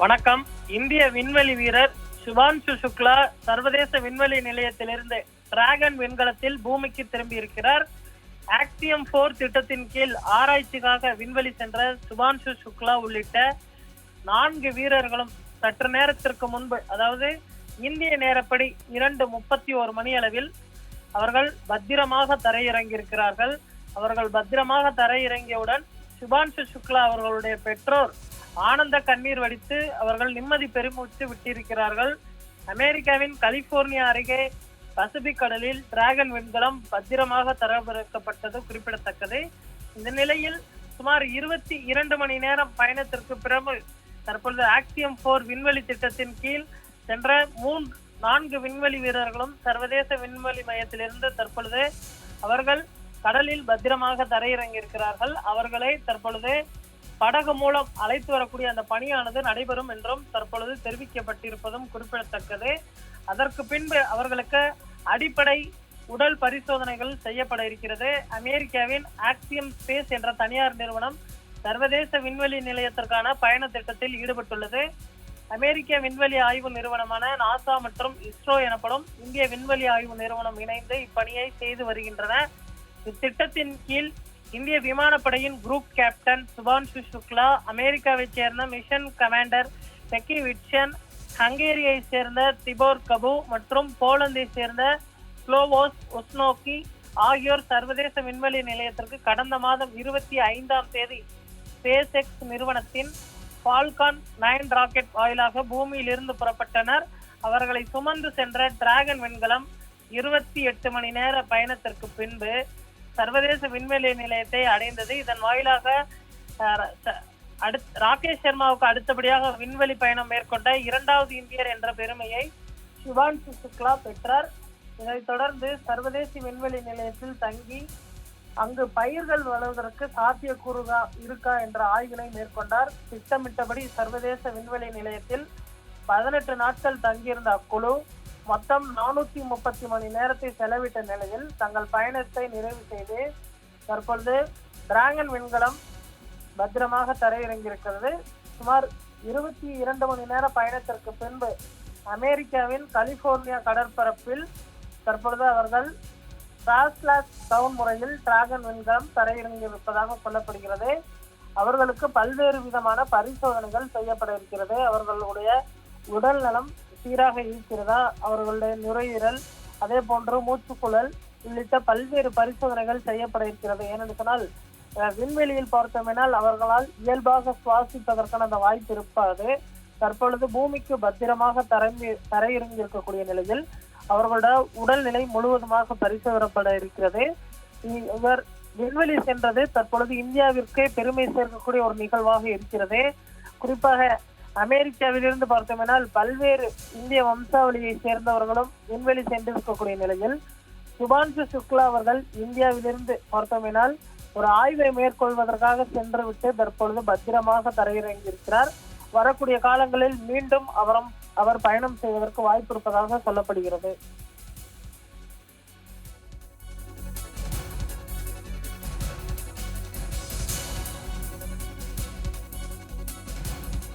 வணக்கம். இந்திய விண்வெளி வீரர் சுபான்சு சுக்லா சர்வதேச விண்வெளி நிலையத்திலிருந்து டிராகன் விண்கலத்தில் பூமிக்கு திரும்பி இருக்கிறார் ஆக்சியம் போர் திட்டத்தின் கீழ் ஆராய்ச்சிக்காக விண்வெளி சென்ற சுபான்சு சுக்லா உள்ளிட்ட நான்கு வீரர்களும் சற்று நேரத்திற்கு முன்பு அதாவது இந்திய நேரப்படி இரண்டு முப்பத்தி ஒரு மணி அளவில் அவர்கள் பத்திரமாக தரையிறங்கியிருக்கிறார்கள். அவர்கள் பத்திரமாக தரையிறங்கியவுடன் சுபான்சு சுக்லா அவர்களுடைய பெற்றோர் ஆனந்த கண்ணீர் வடித்து அவர்கள் நிம்மதி பெருமூச்சு விட்டிருக்கிறார்கள். அமெரிக்காவின் கலிபோர்னியா அருகே பசிபிக் கடலில் டிராகன் விண்கலம் பத்திரமாக தரவிறக்கப்பட்டது குறிப்பிடத்தக்கது. இந்த நிலையில் சுமார் இருபத்தி இரண்டு மணி நேரம் பயணத்திற்கு பிறகு தற்பொழுது ஆக்சியம் போர் விண்வெளி திட்டத்தின் கீழ் சென்ற மூன்று நான்கு விண்வெளி வீரர்களும் சர்வதேச விண்வெளி மையத்திலிருந்து தற்பொழுது அவர்கள் கடலில் பத்திரமாக தரையிறங்கியிருக்கிறார்கள். அவர்களை தற்பொழுது படகு மூலம் அழைத்து வரக்கூடிய அந்த பணியானது நடைபெறும் என்றும் தற்பொழுது தெரிவிக்கப்பட்டிருப்பதும் குறிப்பிடத்தக்கது. அதற்கு பின்பு அவர்களுக்கு அடிப்படை உடல் பரிசோதனைகள் செய்யப்பட இருக்கிறது. அமெரிக்காவின் ஆக்சியம் ஸ்பேஸ் என்ற தனியார் நிறுவனம் சர்வதேச விண்வெளி நிலையத்திற்கான பயண திட்டத்தில் ஈடுபட்டுள்ளது. அமெரிக்க விண்வெளி ஆய்வு நிறுவனமான நாசா மற்றும் இஸ்ரோ எனப்படும் இந்திய விண்வெளி ஆய்வு நிறுவனம் இணைந்து இப்பணியை செய்து வருகின்றன. இத்திட்டத்தின் கீழ் இந்திய விமானப்படையின் குரூப் கேப்டன் சுபான்சு சுக்லா அமெரிக்காவைச் சேர்ந்த மிஷன் கமாண்டர் செக்கி விட்சன் ஹங்கேரியை சேர்ந்த திபோர் கபு மற்றும் போலந்தை சேர்ந்த ஸ்லோவோஸ் ஒஸ்னோக்கி ஆகியோர் சர்வதேச விண்வெளி நிலையத்திற்கு கடந்த மாதம் இருபத்தி ஐந்தாம் தேதி ஸ்பேஸ் எக்ஸ் நிறுவனத்தின் ஃபால்கான் நைன் ராக்கெட் வாயிலாக பூமியிலிருந்து புறப்பட்டனர். அவர்களை சுமந்து சென்ற டிராகன் விண்கலம் இருபத்தி எட்டு மணி நேர பயணத்திற்கு பின்பு சர்வதேச விண்வெளி நிலையத்தை அடைந்தது. இதன் வாயிலாக ச- அடுத் ராகேஷ் சர்மாவுக்கு அடுத்தபடியாக விண்வெளி பயணம் மேற்கொண்ட இரண்டாவது இந்தியர் என்ற பெருமையை சிவான்சு சுக்லா பெற்றார். இதைத் தொடர்ந்து சர்வதேச விண்வெளி நிலையத்தில் தங்கி அங்கு பயிர்கள் வளர்வதற்கு சாத்தியக்கூறுகா இருக்கா என்ற ஆய்வினை மேற்கொண்டார். திட்டமிட்டபடி சர்வதேச விண்வெளி நிலையத்தில் பதினெட்டு நாட்கள் தங்கியிருந்த அக்குழு மொத்தம் நானூத்தி முப்பத்தி மணி நேரத்தை செலவிட்ட நிலையில் தங்கள் பயணத்தை நிறைவு செய்து தற்பொழுது டிராகன் விண்கலம் பத்திரமாக தரையிறங்கியிருக்கிறது. சுமார் இருபத்தி இரண்டு மணி நேர பயணத்திற்கு பின்பு அமெரிக்காவின் கலிபோர்னியா கடற்பரப்பில் தற்பொழுது அவர்கள் ராஸ்லாஸ் டவுன் முறையில் டிராகன் விண்கலம் தரையிறங்கியிருப்பதாக சொல்லப்படுகிறது அவர்களுக்கு பல்வேறு விதமான பரிசோதனைகள் செய்யப்பட இருக்கிறது. அவர்களுடைய உடல் நலம் சீராக இருக்கிறதா? அவர்களுடைய நுரையீரல் அதே போன்று மூச்சுக்குழல் உள்ளிட்ட பல்வேறு பரிசோதனைகள் செய்யப்பட இருக்கிறது. ஏனென்று சொன்னால் விண்வெளியில் பார்த்தோமெனால் அவர்களால் இயல்பாக சுவாசிப்பதற்கான அந்த வாய்ப்பு இருப்பாது தற்பொழுது பூமிக்கு பத்திரமாக தரங்கி தரையிறங்கி இருக்கக்கூடிய நிலையில் அவர்களோட உடல்நிலை முழுவதுமாக பரிசோதனப்பட இருக்கிறது. இ- இவர் விண்வெளி சென்றது தற்பொழுது இந்தியாவிற்கே பெருமை சேர்க்கக்கூடிய ஒரு நிகழ்வாக இருக்கிறது. குறிப்பாக அமெரிக்காவிலிருந்து பார்த்தோமெனால் பல்வேறு இந்திய வம்சாவளியை சேர்ந்தவர்களும் விண்வெளி சென்றிருக்கக்கூடிய நிலையில் சுபான்சு சுக்லா அவர்கள் இந்தியாவிலிருந்து பார்த்தோமெனால் ஒரு ஆய்வை மேற்கொள்வதற்காக சென்று விட்டு தற்பொழுது பத்திரமாக தரையிறங்கியிருக்கிறார். வரக்கூடிய காலங்களில் மீண்டும் அவரும் அவர் பயணம் செய்வதற்கு வாய்ப்பு இருப்பதாக சொல்லப்படுகிறது.